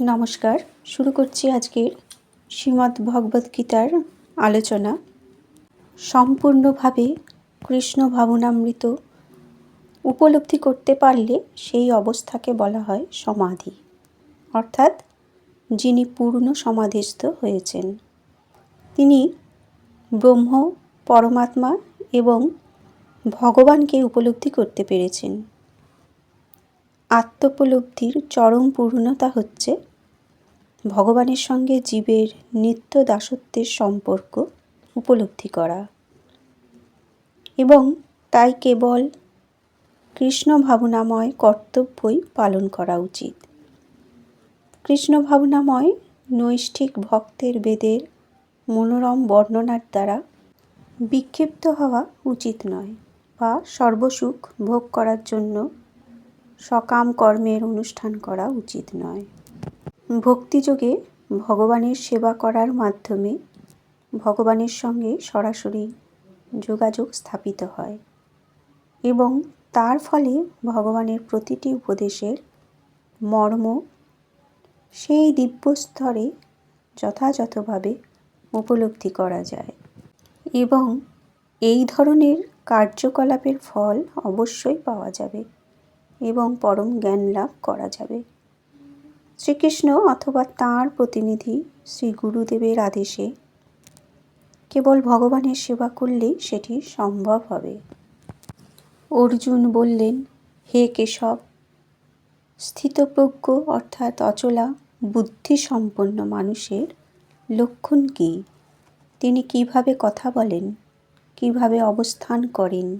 নমস্কার, শুরু করছি আজকের শ্রীমদ্ ভগবদ্গীতার আলোচনা। সম্পূর্ণভাবে কৃষ্ণ ভাবনামৃত উপলব্ধি করতে পারলে সেই অবস্থাকে বলা হয় সমাধি। অর্থাৎ যিনি পূর্ণ সমাধিস্থ হয়েছেন। তিনি ব্রহ্ম, পরমাত্মা এবং ভগবানকে উপলব্ধি করতে পেরেছেন। আত্মোপলব্ধির চরম পূর্ণতা হচ্ছে ভগবানের সঙ্গে জীবের নিত্য দাসত্বের সম্পর্ক উপলব্ধি করা। এবং তাই কেবল কৃষ্ণ ভাবনাময় কর্তব্যই পালন করা উচিত। কৃষ্ণ ভাবনাময় নৈষ্ঠিক ভক্তের বেদের মনোরম বর্ণনার দ্বারা বিক্ষিপ্ত হওয়া উচিত নয় বা সর্বসুখ ভোগ করার জন্য সকাম কর্মের অনুষ্ঠান করা উচিত নয়। ভক্তিযোগে ভগবানের সেবা করার মাধ্যমে ভগবানের সঙ্গে সরাসরি যোগাযোগ স্থাপিত হয় এবং তার ফলে ভগবানের প্রতিটি উপদেশের মর্ম সেই দিব্য স্তরে যথাযথভাবে উপলব্ধি করা যায় এবং এই ধরনের কার্যকলাপের ফল অবশ্যই পাওয়া যাবে এবং পরম জ্ঞান লাভ করা যাবে। শ্রীকৃষ্ণ অথবা তাঁর প্রতিনিধি শ্রী গুরুদেবের আদেশে কেবল ভগবানের সেবা করলেই সেটি সম্ভব হবে। অর্জুন বললেন, হে কেশব, স্থিতপ্রজ্ঞ অর্থাৎ অচলা, বুদ্ধিসম্পন্ন মানুষের লক্ষণ কী? তিনি কীভাবে কথা বলেন, কীভাবে অবস্থান করেন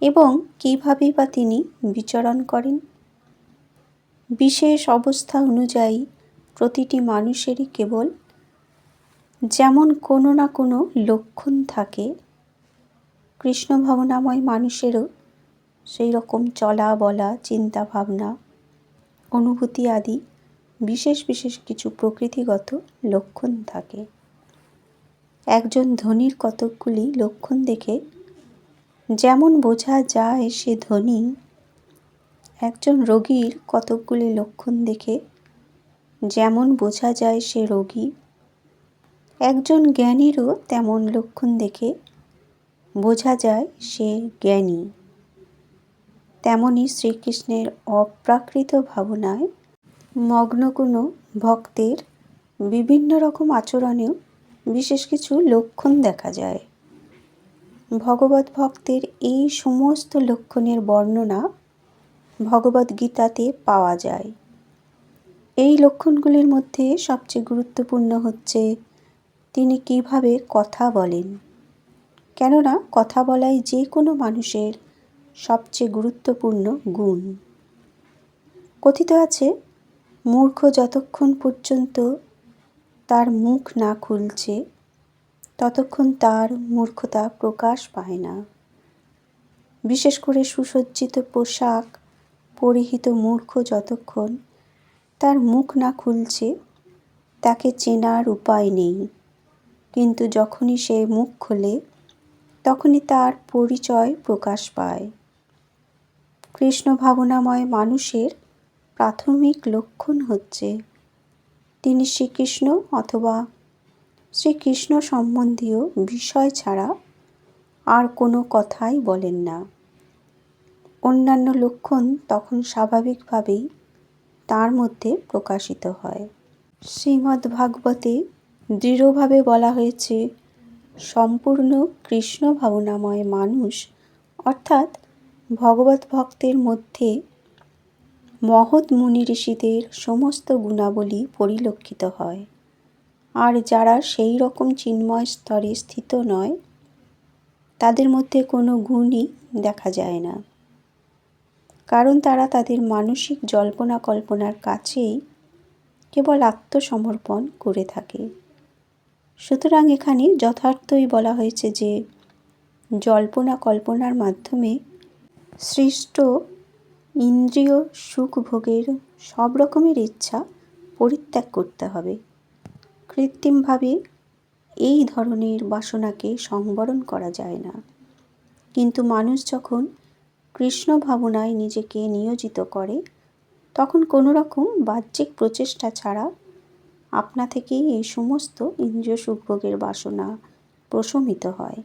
এবং কীভাবে বা তিনি বিচরণ করেন? বিশেষ অবস্থা অনুযায়ী প্রতিটি মানুষেরই কেবল যেমন কোনো না কোনো লক্ষণ থাকে কৃষ্ণ ভাবনাময় মানুষেরও সেই রকম চলা বলা চিন্তা ভাবনা অনুভূতি আদি বিশেষ বিশেষ কিছু প্রকৃতিগত লক্ষণ থাকে। একজন ধনীর কতকগুলি লক্ষণ দেখে যেমন বোঝা যায় সে ধনী একজন রোগীর কতকগুলি লক্ষণ দেখে যেমন বোঝা যায় সে রোগী, একজন জ্ঞানীরও তেমন লক্ষণ দেখে বোঝা যায় সে জ্ঞানী। তেমনই শ্রীকৃষ্ণের অপ্রাকৃত ভাবনায় মগ্ন কোনো ভক্তের বিভিন্ন রকম আচরণেও বিশেষ কিছু লক্ষণ দেখা যায়। ভগবত ভক্তের এই সমস্ত লক্ষণের বর্ণনা ভগবদ্গীতাতে পাওয়া যায়। এই লক্ষণগুলির মধ্যে সবচেয়ে গুরুত্বপূর্ণ হচ্ছে, তিনি কীভাবে কথা বলেন। কেননা, কথা বলাই যে কোনো মানুষের সবচেয়ে গুরুত্বপূর্ণ গুণ। কথিত আছে, মূর্খ যতক্ষণ পর্যন্ত তার মুখ না খুলছে, ততক্ষণ তার মূর্খতা প্রকাশ পায় না। বিশেষ করে সুসজ্জিত পোশাক পরিহিত মূর্খ যতক্ষণ তার মুখ না খুলছে, তাকে চেনার উপায় নেই। কিন্তু যখনই সে মুখ খোলে, তখনই তার পরিচয় প্রকাশ পায়। কৃষ্ণ ভাবনাময় মানুষের প্রাথমিক লক্ষণ হচ্ছে, তিনি শ্রীকৃষ্ণ অথবা শ্রীকৃষ্ণ সম্বন্ধীয় বিষয় ছাড়া আর কোনো কথাই বলেন না। অন্যান্য লক্ষণ তখন স্বাভাবিকভাবেই তার মধ্যে প্রকাশিত হয়। শ্রীমদ্ ভাগবতে দৃঢ়ভাবে বলা হয়েছে, সম্পূর্ণ কৃষ্ণ ভাবনাময় মানুষ, অর্থাৎ ভগবত ভক্তের মধ্যে মহৎ মুনি ঋষিদের সমস্ত গুণাবলী পরিলক্ষিত হয়। আর যারা সেই রকম চিন্ময় স্তরে স্থিত নয়, তাদের মধ্যে কোনো গুণই দেখা যায় না। কারণ তারা তাদের মানসিক জল্পনা কল্পনার কাছেই কেবল আত্মসমর্পণ করে থাকে। সুতরাং এখানে যথার্থই বলা হয়েছে যে জল্পনা কল্পনার মাধ্যমে সৃষ্ট ইন্দ্রিয় সুখ ভোগের সব রকমের ইচ্ছা পরিত্যাগ করতে হবে। কৃত্রিমভাবে এই ধরনের বাসনাকে সংবরণ করা যায় না। কিন্তু মানুষ যখন কৃষ্ণ ভাবনায় নিজেকে নিয়োজিত করে, তখন কোনো রকম বাহ্যিক প্রচেষ্টা ছাড়া আপনা থেকেই এই সমস্ত ইন্দ্রিয় সুখভোগের বাসনা প্রশমিত হয়।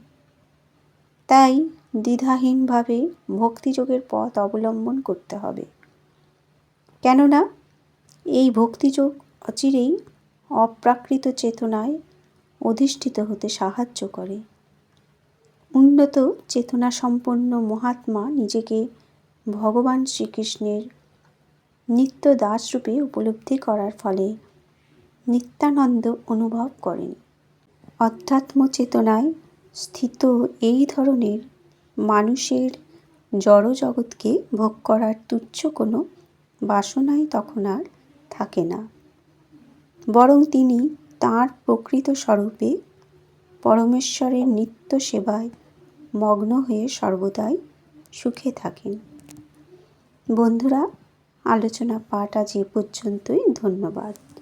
তাই দ্বিধাহীনভাবে ভক্তিযোগের পথ অবলম্বন করতে হবে। কেননা, এই ভক্তিযোগ অচিরেই অপ্রাকৃত চেতনায় অধিষ্ঠিত হতে সাহায্য করে। উন্নত চেতনা সম্পন্ন মহাত্মা নিজেকে ভগবান শ্রীকৃষ্ণের নিত্য দাসরূপে উপলব্ধি করার ফলে নিত্যানন্দ অনুভব করেন। অধ্যাত্ম চেতনায় স্থিত এই ধরনের মানুষের জড় জগৎকে ভোগ করার তুচ্ছ কোনো বাসনাই তখন আর থাকে না। বরং তিনি তার প্রকৃত স্বরূপে পরমেশ্বরের নিত্য সেবায় মগ্ন হয়ে সর্বদাই সুখে থাকেন। বন্ধুরা আলোচনা পাঠ আজ এ পর্যন্তই। ধন্যবাদ।